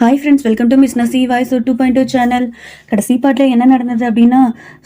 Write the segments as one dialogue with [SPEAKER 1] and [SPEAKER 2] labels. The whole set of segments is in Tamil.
[SPEAKER 1] Hi friends welcome to miss Nasi voice two point two channel கடைசி பாட்டில் என்ன நடந்தது அப்படின்னா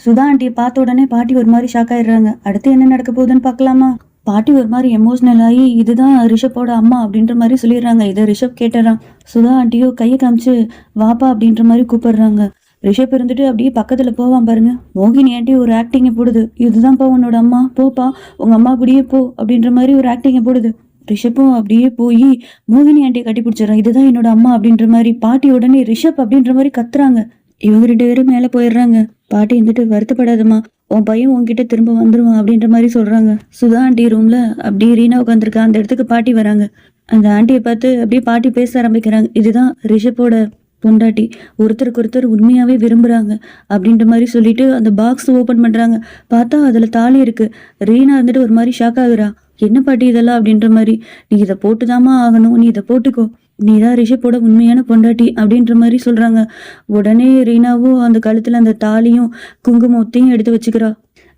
[SPEAKER 1] சுதா ஆண்டியை பார்த்த உடனே பாட்டி ஒரு மாதிரி ஷாக் ஆயிடுறாங்க. அடுத்து என்ன நடக்க போகுதுன்னு பார்க்கலாமா? பாட்டி ஒரு மாதிரி எமோஷ்னல் ஆகி இதுதான் ரிஷப்போட அம்மா அப்படின்ற மாதிரி சொல்லிடுறாங்க. இதை ரிஷப் கேட்டுறான். சுதா ஆண்டியோ கையை காமிச்சு வாப்பா அப்படின்ற மாதிரி கூப்பிடுறாங்க. ரிஷப் இருந்துட்டு அப்படியே பக்கத்தில் போவான் பாருங்க. மோகினி ஆண்டி ஒரு ஆக்டிங்கை போடுது. இதுதான்ப்பா உன்னோட அம்மா. போப்பா உங்கள் அம்மா கூடயே போ அப்படின்ற மாதிரி ஒரு ஆக்டிங்கை போடுது. ரிஷப்பும் அப்படியே போய் மோகினி ஆண்டியை கட்டி பிடிச்சிடறான். இதுதான் என்னோட அம்மா அப்படின்ற மாதிரி பாட்டி உடனே ரிஷப் அப்படின்ற மாதிரி கத்துறாங்க. இவங்க ரெண்டு பேரும் மேலே போயிடுறாங்க. பாட்டி இருந்துட்டு வருத்தப்படாதம்மா. உன் பையன் உன்கிட்ட திரும்ப வந்துருவான் அப்படின்ற மாதிரி சொல்றாங்க. சுதா ஆண்டி ரூம்ல அப்படியே ரீனா உட்காந்துருக்கா அந்த இடத்துக்கு பாட்டி வராங்க. அந்த ஆண்டியை பார்த்து அப்படியே பாட்டி பேச ஆரம்பிக்கிறாங்க. இதுதான் ரிஷப்போட பொண்டாட்டி. ஒருத்தருக்கு ஒருத்தர் உண்மையாவே விரும்புறாங்க அப்படின்ற மாதிரி சொல்லிட்டு அந்த பாக்ஸ் ஓபன் பண்றாங்க. பார்த்தா அதுல தாலி இருக்கு. ரீனா இருந்துட்டு ஒரு மாதிரி ஷாக் ஆகுறான் என்ன பாட்டி இதெல்லாம் அப்படின்ற மாதிரி? நீ இதை போட்டுதாம்மா ஆகணும். நீ இதை போட்டுக்கோ. நீ தான் ரிஷப்போட உண்மையான பொண்டாட்டி அப்படின்ற மாதிரி சொல்றாங்க. உடனே ரீனாவும் அந்த கழுத்துல அந்த தாலியும் குங்குமத்தையும் எடுத்து வச்சுக்கிறா.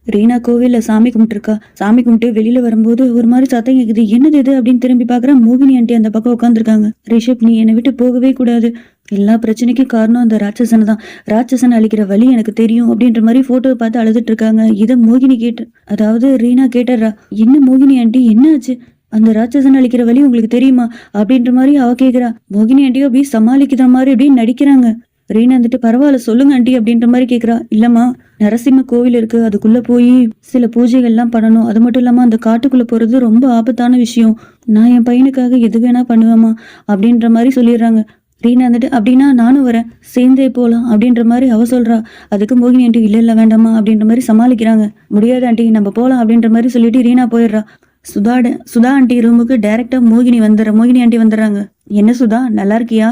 [SPEAKER 1] ரீனா கோவில்ல சாமி கும்பிட்டுருக்கா. சாமி கும்பிட்டு வெளியில வரும்போது ஒரு மாதிரி சத்தம் கேக்குது. என்னது இது அப்படின்னு திரும்பி பாக்குறா மோகினி ஆண்டி அந்த பக்கம் உட்காந்துருக்காங்க ரிஷப் நீ என்னை விட்டு போகவே கூடாது. எல்லா பிரச்சனைக்கும் காரணம் அந்த ராட்சசனை தான். ராட்சசன் அழிக்கிற வழி எனக்கு தெரியும் அப்படின்ற மாதிரி போட்டோவை பார்த்து அழுதுட்டு இருக்காங்க இதை மோகினி கேட்டு அதாவது ரீனா கேட்டுறா. என்ன மோகினி ஆண்டி என்ன ஆச்சு அந்த ராட்சசன் அழிக்கிற வழி உங்களுக்கு தெரியுமா? அப்படின்ற மாதிரி அவ கேக்குறா. மோகினி ஆண்டியோ அப்படி சமாளிக்கிற மாதிரி அப்படியே நடிக்கிறாங்க. ரீனா வந்துட்டு பரவாயில்ல சொல்லுங்க ஆண்டி அப்படின்ற மாதிரி கேக்குறா. இல்லம்மா நரசிம்ம கோவில் இருக்கு. அதுக்குள்ள போய் சில பூஜைகள்லாம் பண்ணணும். அது மட்டும் இல்லாம அந்த காட்டுக்குள்ள போறது ரொம்ப ஆபத்தான விஷயம். நான் என் பையனுக்காக எது வேணா பண்ணுவேம்மா அப்படின்ற மாதிரி சொல்லிடுறாங்க. ரீனா வந்துட்டு அப்படின்னா நானும் வரேன். சேர்ந்தே போகலாம் அப்படின்ற மாதிரி அவ சொல்றா. அதுக்கு மோகினி ஆண்டி இல்ல இல்ல வேண்டாமா அப்படின்ற மாதிரி சமாளிக்கிறாங்க. முடியாது ஆண்டி நம்ம போகலாம் அப்படின்ற மாதிரி சொல்லிட்டு ரீனா போயிடுறா. சுதா சுதா ஆண்டி ரூமுக்கு டைரக்டா மோகினி வந்துடுற மோகினி ஆண்டி வந்துடுறாங்க என்ன சுதா நல்லா இருக்கியா?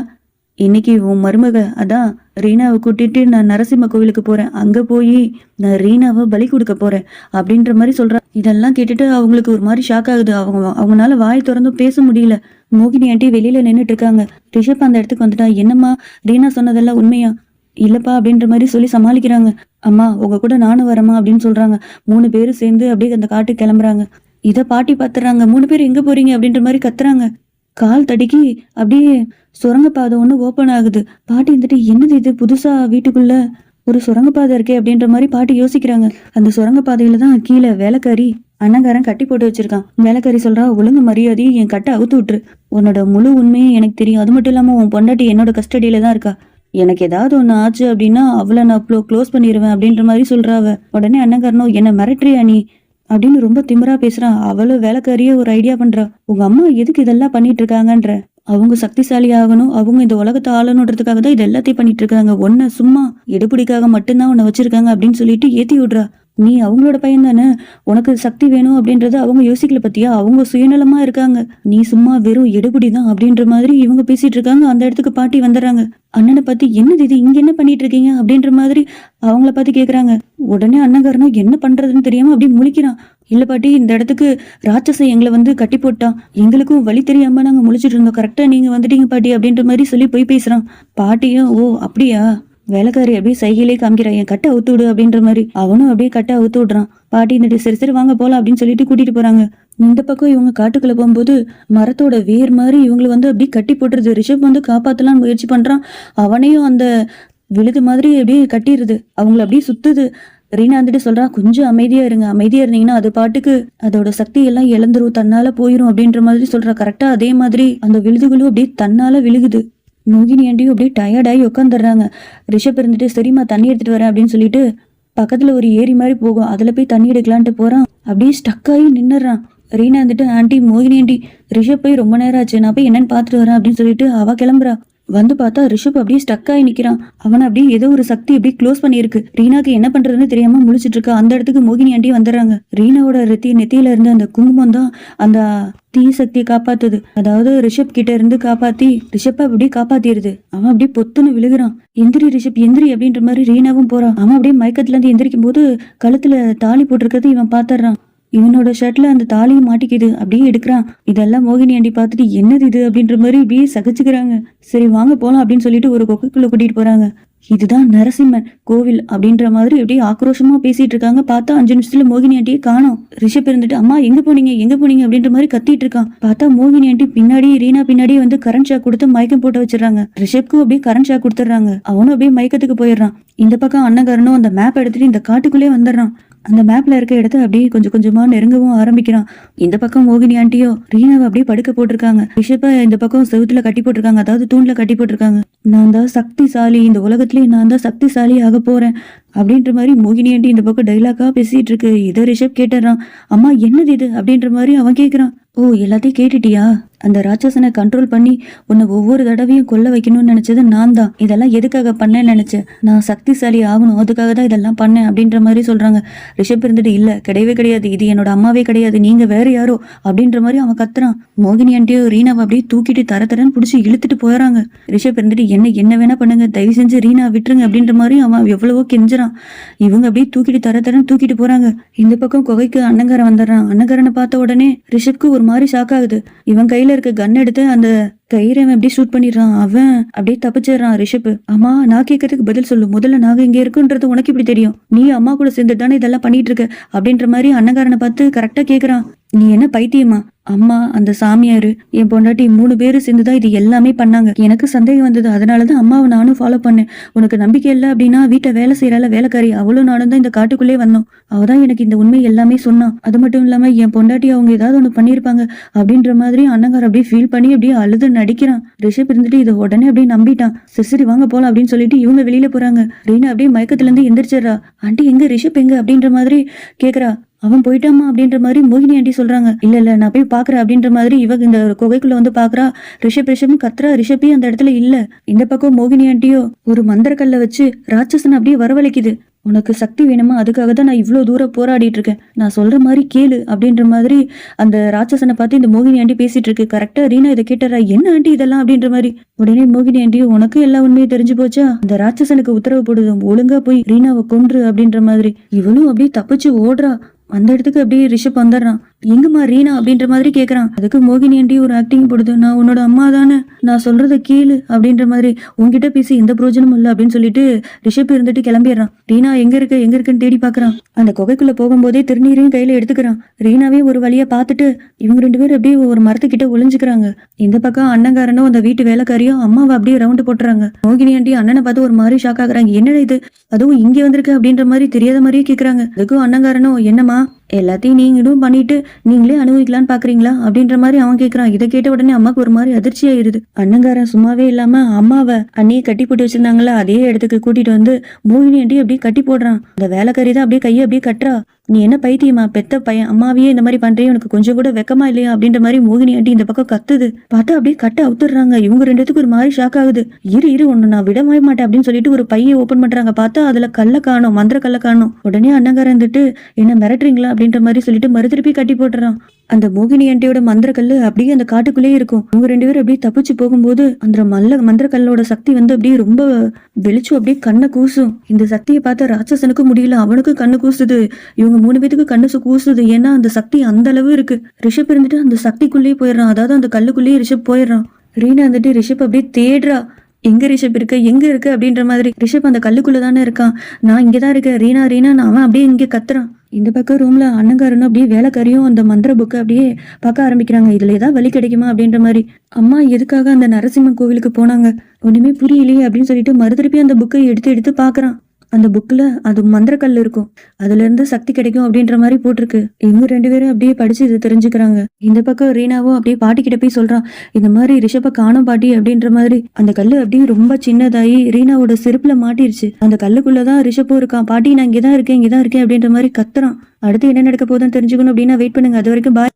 [SPEAKER 1] இன்னைக்கு உன் மருமக அதான் ரீனாவை கூட்டிட்டு நான் நரசிம்ம கோவிலுக்கு போறேன். அங்க போய் நான் ரீனாவை பலி கொடுக்க போறேன் அப்படின்ற மாதிரி சொல்றா. இதெல்லாம் கேட்டுட்டு அவங்களுக்கு ஒரு மாதிரி ஷாக் ஆகுது. அவங்க அவங்களால வாய் திறந்தும் பேச முடியல. மோகினி ஆண்டி வெளியில நின்றுட்டு இருக்காங்க. ரிஷப் அந்த இடத்துக்கு வந்துட்டா. என்னம்மா ரீனா சொன்னதெல்லாம் உண்மையா? இல்லப்பா அப்படின்ற மாதிரி சொல்லி சமாளிக்கிறாங்க. அம்மா உங்க கூட நானும் வரமா அப்படின்னு சொல்றாங்க. மூணு பேரும் சேர்ந்து அப்படியே அந்த காட்டுக்கு கிளம்புறாங்க. இதை பாட்டி பாத்துறாங்க. மூணு பேர் எங்க போறீங்க அப்படின்ற மாதிரி கத்துறாங்க. கால் தடுக்கி அப்படியே சுரங்கப்பாதை ஒன்று ஓப்பன் ஆகுது. பாட்டி வந்துட்டு என்னது இது? புதுசாக வீட்டுக்குள்ள ஒரு சுரங்கப்பாதை இருக்கே அப்படின்ற மாதிரி பாட்டி யோசிக்கிறாங்க. அந்த சுரங்கப்பாதையில தான் கீழே வேலைக்காரி அன்னங்காரன் கட்டி போட்டு வச்சிருக்கான். வேலைக்காரி சொல்றா ஒழுங்கு மரியாதை என் கட்டை அவுத்து விட்டுரு. உன்னோட முழு உண்மையும் எனக்கு தெரியும். அது மட்டும் இல்லாம உன் பொண்டாட்டி என்னோட கஸ்டடியில தான் இருக்கா. எனக்கு ஏதாவது ஒன்று ஆச்சு அப்படின்னா அவளை நான் க்ளோ க்ளோஸ் பண்ணிடுவேன் அப்படின்ற மாதிரி சொல்றாவ உடனே அன்னங்காரனோ என்ன மிரட்டுறியா நீ? அப்படின்னு ரொம்ப திமிரா பேசுறான் அவளும் வேலைக்காரியே ஒரு ஐடியா பண்றா. உங்க அம்மா எதுக்கு இதெல்லாம் பண்ணிட்டு இருக்காங்கன்ற அவங்க சக்திசாலி ஆகணும். அவங்க இந்த உலகத்தை ஆளணுன்றதுக்காக தான் இது எல்லாத்தையும் பண்ணிட்டு இருக்காங்க ஒன்ன சும்மா எடுபிடிக்காக மட்டும்தான் உன்னை வச்சிருக்காங்க அப்படின்னு சொல்லிட்டு ஏத்தி விடுறா. நீ அவங்களோட பையன் தானே? உனக்கு சக்தி வேணும் அப்படின்றத அவங்க யோசிக்கல பத்தியா? அவங்க சுயநலமா இருக்காங்க. நீ சும்மா வெறும் எடுபடி தான் அப்படின்ற மாதிரி இவங்க பேசிட்டு இருக்காங்க. அந்த இடத்துக்கு பாட்டி வந்துடுறாங்க. அண்ணனை பத்தி என்னது இது? இங்க என்ன பண்ணிட்டு இருக்கீங்க? அப்படின்ற மாதிரி அவங்கள பார்த்து கேக்குறாங்க. உடனே அண்ணங்காரனும் என்ன பண்றதுன்னு தெரியாம அப்படியே முழிக்கிறான். இல்ல பாட்டி இந்த இடத்துக்கு ராட்சசன் எங்களை வந்து கட்டி போட்டான். எங்களுக்கும் வழி தெரியாம நாங்க முழிச்சிட்டு இருந்தோம். கரெக்டா நீங்க வந்துட்டீங்க பாட்டி அப்படின்ற மாதிரி சொல்லி போய் பேசுறான். பாட்டியும் ஓ அப்படியா? வேலைக்காரி அப்படியே சைகிலே காமிக்கிறான் என் கட்டை அவுத்து விடு அப்படின்ற மாதிரி. அவனும் அப்படியே கட்டை அவுத்து விடுறான். பாட்டி இந்த சரி சரி வாங்க போலாம் அப்படின்னு சொல்லிட்டு கூட்டிட்டு போறாங்க. இந்த பக்கம் இவங்க காட்டுக்குள்ள போகும்போது மரத்தோட வேர் மாதிரி இவங்களை வந்து அப்படியே கட்டி போட்டுருது. ரிஷப் வந்து காப்பாத்தலாம் முயற்சி பண்றான். அவனையும் அந்த விழுது மாதிரி அப்படியே கட்டிடுது அவங்கள அப்படியே சுத்துது. ரீனா வந்துட்டு சொல்றா கொஞ்சம் அமைதியா இருங்க. அமைதியா இருந்தீங்கன்னா அது பாட்டுக்கு அதோட சக்தி எல்லாம் இழந்துரும். தன்னால போயிரும் அப்படின்ற மாதிரி சொல்றா. கரெக்டா அதே மாதிரி அந்த விழுதுகளும் அப்படியே தன்னால விழுகுது. மோகினி ஆண்டியும் அப்படியே டயர்டாகி உட்காந்துடுறாங்க ரிஷப் இருந்துட்டு சரிம்மா தண்ணி எடுத்துட்டு வரேன் அப்படின்னு சொல்லிட்டு பக்கத்துல ஒரு ஏரி மாதிரி போகும். அதுல போய் தண்ணி எடுக்கலான்ட்டு போறான். அப்படியே ஸ்டக் ஆகி நின்னுறான் ரீனா வந்துட்டு ஆண்டி மோகினி ஆண்டி ரிஷப் போய் ரொம்ப நேரம் ஆச்சு. நான் போய் என்னன்னு பார்த்துட்டு வரேன் அப்படின்னு சொல்லிட்டு அவ கிளம்புறா. வந்து பார்த்தா ரிஷப் அப்படியே ஸ்டக் ஆகி நிக்கிறான். அவனை அப்படியே ஏதோ ஒரு சக்தி அப்படியே க்ளோஸ் பண்ணியிருக்கு. ரீனாக்கு என்ன பண்றதுன்னு தெரியாம முழிச்சிட்டு இருக்கா. அந்த இடத்துக்கு மோகினி ஆண்டி வந்துடுறாங்க. ரீனாவோட ரத்தி நெத்தியில இருந்து அந்த குங்குமம் தான் அந்த தீ சக்தியை காப்பாத்துது. அதாவது ரிஷப் கிட்ட இருந்து காப்பாத்தி ரிஷப்ப அப்படியே காப்பாத்திடுது. அவன் அப்படியே பொத்துன்னு விழுகிறான். எந்திரி ரிஷப் எந்திரி அப்படின்ற மாதிரி ரீனாவும் போறான். அவன் அப்படியே மயக்கத்துல இருந்து எந்திரிக்கும் போது கழுத்துல தாலி போட்டிருக்கிறது இவன் பாத்துறான் இவனோட ஷர்ட்ல அந்த தாலியும் மாட்டிக்குது அப்படியே எடுக்கிறான். இதெல்லாம் மோகினி ஆண்டி பார்த்துட்டு என்னது இது அப்படின்ற மாதிரி இப்படியே சகிச்சுக்கிறாங்க. சரி வாங்க போலாம் அப்படின்னு சொல்லிட்டு ஒரு கொக்கைக்குள்ள கூட்டிட்டு போறாங்க. இதுதான் நரசிம்மன் கோவில் அப்படின்ற மாதிரி அப்படியே ஆக்ரோஷமா பேசிட்டு இருக்காங்க. பார்த்தா அஞ்சு நிமிஷத்துல மோகினி ஆண்டியை காணும். ரிஷப் இருந்துட்டு அம்மா எங்க போனீங்க? எங்க போனீங்க? அப்படின்ற மாதிரி கத்திட்டு இருக்கான். பார்த்தா மோகினி ஆண்டி பின்னாடி ரீனா பின்னாடி வந்து கரண்ட் ஷாக் கொடுத்து மயக்கம் போட்டு வச்சிடறாங்க. ரிஷப்க்கும் அப்படியே கரண்ட் ஷாக் கொடுத்துட்றாங்க. அவனும் அப்படியே மயக்கத்துக்கு போயிடுறான். இந்த பக்கம் அண்ணகாரனும் அந்த மேப் எடுத்துட்டு இந்த காட்டுக்குள்ளே வந்துடுறான். அந்த மேப்ல இருக்க இடத்த அப்படியே கொஞ்சம் கொஞ்சமா நெருங்கவும் ஆரம்பிக்கிறான். இந்த பக்கம் மோகினி ஆண்டியோ ரீனாவை அப்படியே படுக்க போட்டிருக்காங்க. ரிஷப்ப இந்த பக்கம் செவுத்துல கட்டி போட்டிருக்காங்க. அதாவது தூண்ல கட்டி போட்டிருக்காங்க. நான் தான் சக்திசாலி. இந்த உலகத்திலேயே நான் தான் சக்திசாலி ஆக போறேன். அப்படின்ற மாதிரி மோகினி ஆண்டி இந்த பக்கம் டைலாக்காக பேசிட்டு இருக்கு. இதை ரிஷப் கேட்டுறான் அம்மா என்னது இது? அப்படின்ற மாதிரி அவன் கேட்குறான் ஓ எல்லாத்தையும் கேட்டுட்டியா? அந்த ராட்சசனை கண்ட்ரோல் பண்ணி உன்னை ஒவ்வொரு தடவையும் கொல்ல வைக்கணும்னு நினைச்சது நான் தான் இதெல்லாம் எதுக்காக பண்ணேன்னு நினைச்சேன் நான் சக்திசாலி ஆகணும். அதுக்காக தான் இதெல்லாம் பண்ணேன் அப்படின்ற மாதிரி சொல்றாங்க. ரிஷப் இருந்துட்டு இல்ல கிடையவே கிடையாது. இது என்னோட அம்மாவே கிடையாது. நீங்க வேற யாரோ? அப்படின்ற மாதிரி அவன் கத்துறான். மோகினி ஆண்டியோ ரீனாவை அப்படியே தூக்கிட்டு தர தரன்னு பிடிச்சி இழுத்துட்டு போறாங்க ரிஷப் இருந்துட்டு என்ன என்ன வேணா பண்ணுங்க. தயவு செஞ்சு ரீனா விட்டுருங்க. அப்படின்ற மாதிரி அவன் எவ்வளவோ கெஞ்சுறான். இவங்க அப்படியே தூக்கிட்டு தர தரன்னு தூக்கிட்டு போறாங்க. இந்த பக்கம் குகைக்கு அன்னங்காரன் வந்துடுறான். அன்னங்காரனை பார்த்த உடனே ரிஷப்க்கு ஒரு மாதிரி ஷாக் ஆகுது. இவன் கையில இருக்க கன் எடுத்து அந்த கயிறை அவன் அப்படியே ஷூட் பண்ணிடுறான். அவன் அப்படியே தப்பிச்சிடுறான் ரிஷப் அம்மா நான் கேட்கறதுக்கு பதில் சொல்லு. முதல்ல நாங்க இங்க இருக்குன்றது உனக்கு இப்படி தெரியும். நீ அம்மா கூட சேர்ந்து தானே இதெல்லாம் பண்ணிட்டு இருக்க அப்படின்ற மாதிரி அன்னகாரனை பார்த்து கரெக்டா கேக்குறான். நீ என்ன பைத்தியமா? அம்மா அந்த சாமியாரு என் பொண்டாட்டி மூணு பேரு சேர்ந்துதான் இது எல்லாமே பண்ணாங்க. எனக்கு சந்தேகம் வந்தது. அதனாலதான் அம்மாவை நானும் ஃபாலோ பண்ணேன். உனக்கு நம்பிக்கை இல்லை அப்படின்னா வீட்டை வேலை செய்யறால வேலைக்காரி. அவளும் நானும் தான் இந்த காட்டுக்குள்ளே வந்தோம். அவதான் எனக்கு இந்த உண்மை எல்லாமே சொன்னான் அது மட்டும் இல்லாம என் பொண்டாட்டி அவங்க ஏதாவது ஒண்ணு பண்ணியிருப்பாங்க அப்படின்ற மாதிரி அண்ணங்கார் அப்படியே ஃபீல் பண்ணி அப்படியே அழுது நடிக்கிறான். ரிஷப் இருந்துட்டு இதை உடனே அப்படியே நம்பிட்டான். சரி சரி வாங்க போலாம் அப்படின்னு சொல்லிட்டு இவங்க வெளியில போறாங்க. ரீனா அப்படியே மயக்கத்துல இருந்து எந்திரிச்சிடுறா. ஆண்டி எங்க ரிஷப்? எங்க? அப்படின்ற மாதிரி கேக்குறா. அவன் போயிட்டாமா அப்படின்ற மாதிரி மோகினி ஆண்டி சொல்றாங்க. இல்ல இல்ல நான் போய் பாக்குறேன் அப்படின்ற மாதிரி இவ இந்த குகைக்குள்ள வந்து பாக்குறா. ரிஷப் ரிஷப்னு கத்துறா. ரிஷப்பே அந்த இடத்துல இல்ல. இந்த பக்கம் மோகினி ஆண்டியோ ஒரு மந்திரக்கல்ல வச்சு ராட்சசன் அப்படியே வரவழைக்குது. உனக்கு சக்தி வேணுமா? அதுக்காக தான் நான் இவ்வளோ தூரம் போராடிட்டு இருக்கேன் நான் சொல்ற மாதிரி கேளு அப்படின்ற மாதிரி அந்த ராட்சசனை பார்த்து இந்த மோகினி ஆண்டி பேசிட்டு இருக்கு கரெக்டா ரீனா இதை கேட்டுறா என்ன ஆண்டி இதெல்லாம்? அப்படின்ற மாதிரி. உடனே மோகினி ஆண்டி உனக்கு எல்லா உண்மையும் தெரிஞ்சு போச்சா? அந்த ராட்சசனுக்கு உத்தரவு போடுது ஒழுங்கா போய் ரீனாவை கொன்று அப்படின்ற மாதிரி. இவளும் அப்படியே தப்பிச்சு ஓடுறா. அந்த இடத்துக்கு அப்படியே ரிஷப் வந்துடுறான். எங்கம்மா ரீனா அப்படின்ற மாதிரி கேக்குறான். அதுக்கு மோகினி ஆண்டி ஒரு ஆக்டிங் போடுது. நான் உன்னோட அம்மா தானே. நான் சொல்றத கேளு அப்படின்ற மாதிரி உன்கிட்ட பேசி எந்த பிரயோஜனமும் இல்லை அப்படின்னு சொல்லிட்டு ரிஷப் இருந்துட்டு கிளம்பிடுறான். ரீனா எங்க இருக்க எங்க இருக்குன்னு தேடி பாக்குறான் அந்த குகைக்குள்ள போகும்போதே திருநீரையும் கையில எடுத்துக்கிறான். ரீனாவே ஒரு வழியா பார்த்துட்டு இவங்க ரெண்டு பேரும் அப்படியே ஒரு மரத்துக்கிட்ட ஒளிஞ்சுக்கிறாங்க. இந்த பக்கம் அண்ணங்காரனும் அந்த வீட்டு வேலைக்காரியும் அம்மாவை அப்படியே ரவுண்டு போட்டுறாங்க. மோகினி ஆண்டி அண்ணனை பார்த்து ஒரு மாதிரி ஷாக் ஆகுறாங்க. என்னடா இது? அதுவும் இங்க வந்திருக்கு அப்படின்ற மாதிரி தெரியாத மாதிரியே கேக்குறாங்க. அதுக்கும் அண்ணங்காரனும் என்னம்மா? எல்லாத்தையும் நீங்களும் பண்ணிட்டு நீங்களே அனுபவிக்கலாம்னு பாக்குறீங்களா? அப்படின்ற மாதிரி அவன் கேக்குறான். இதை கேட்ட உடனே அம்மாக்கு ஒரு மாதிரி அதிர்ச்சி ஆயிருது. அண்ணங்காரன் சும்மாவே இல்லாம அம்மாவை அண்ணியை கட்டி போட்டு வச்சிருந்தாங்களா? அதே இடத்துக்கு கூட்டிட்டு வந்து மோகினி அண்டி அப்படியே கட்டி போடுறான். அந்த வேலைக்காரி தான் அப்படியே கையை அப்படியே கட்டுறா. நீ என்ன பைத்தியமா பெத்த பையன் அம்மாவையே இந்த மாதிரி பண்றே உனக்கு கொஞ்சம் கூட வெக்கமா இல்லையா அப்படின்ற மாதிரி மோகினி ஆண்டி இந்த பக்கம் கத்துது. பார்த்தா அப்படியே கட்ட அவுத்துடுறாங்க. இவங்க ரெண்டுத்துக்கு ஒரு மாதிரி ஷாக் ஆகுது. இரு இரு ஒண்ணு நான் விடவே மாட்டேன் அப்படின்னு சொல்லிட்டு ஒரு பையை ஓபன் பண்றாங்க. பார்த்தா அதுல கல்ல காணும் மந்திர கல்ல காணும். உடனே அண்ணங்கார இருந்துட்டு என்ன மிரட்டுறீங்களா? அப்படின்ற மாதிரி சொல்லிட்டு மறுதிருப்பி கட்டி போட்டுறான். அந்த மோகினி ஆண்டியோட மந்திரக்கல்லு அப்படியே அந்த காட்டுக்குள்ளேயே இருக்கும். அவங்க ரெண்டு பேரும் அப்படியே தப்பிச்சு போகும்போது அந்த மல்ல மந்திரக்கல்லோட சக்தி வந்து அப்படியே ரொம்ப வெளிச்சம் அப்படியே கண்ணை கூசும். இந்த சக்தியை பார்த்தா ராட்சசனுக்கும் முடியல அவனுக்கும் கண்ணு கூசுது. இவங்க அவங்க மூணு பேத்துக்கு கண்ணுசு கூசுது. ஏன்னா அந்த சக்தி அந்த அளவு இருக்கு. ரிஷப் இருந்துட்டு அந்த சக்திக்குள்ளேயே போயிடுறான். அதாவது அந்த கல்லுக்குள்ளேயே ரிஷப் போயிடுறான். ரீனா வந்துட்டு ரிஷப் அப்படியே தேடுறா. எங்க ரிஷப் இருக்கு? எங்க இருக்கு? அப்படின்ற மாதிரி. ரிஷப் அந்த கல்லுக்குள்ள தானே இருக்கான். நான் இங்கதான் இருக்கேன். ரீனா ரீனா நான் அவன் அப்படியே இங்கே கத்துறான். இந்த பக்கம் ரூம்ல அண்ணங்காரனும் அப்படியே வேலைக்காரியும் அந்த மந்திர புக்கை அப்படியே பார்க்க ஆரம்பிக்கிறாங்க. இதுல ஏதாவது வழி கிடைக்குமா அப்படின்ற மாதிரி. அம்மா எதுக்காக அந்த நரசிம்மன் கோவிலுக்கு போனாங்க? ஒண்ணுமே புரியலையே அப்படின்னு சொல்லிட்டு மறு திருப்பி அந்த புக்கை எடுத்து எடுத்து பார்க்கறான். அந்த புக்கில் அது மந்திரக்கல் இருக்கும். அதுல இருந்து சக்தி கிடைக்கும் அப்படின்ற மாதிரி போட்டிருக்கு. இவங்க ரெண்டு பேரும் அப்படியே படிச்சு இதை தெரிஞ்சுக்கிறாங்க. இந்த பக்கம் ரீனாவும் அப்படியே பாட்டிக்கிட்ட போய் சொல்றான் இந்த மாதிரி ரிஷப காணும் பாட்டி அப்படின்ற மாதிரி. அந்த கல் அப்படியே ரொம்ப சின்னதாகி ரீனாவோட செருப்புல மாட்டிருச்சு. அந்த கல்லுக்குள்ளதான் ரிஷப்பும் இருக்கான். பாட்டி நான் இங்கதான் இருக்கேன் இங்கதான் இருக்கேன் அப்படின்ற மாதிரி கத்துறான். அடுத்து என்ன நடக்க போகுதுன்னு தெரிஞ்சுக்கணும் அப்படின்னா வெயிட் பண்ணுங்க. அது வரைக்கும் பாய்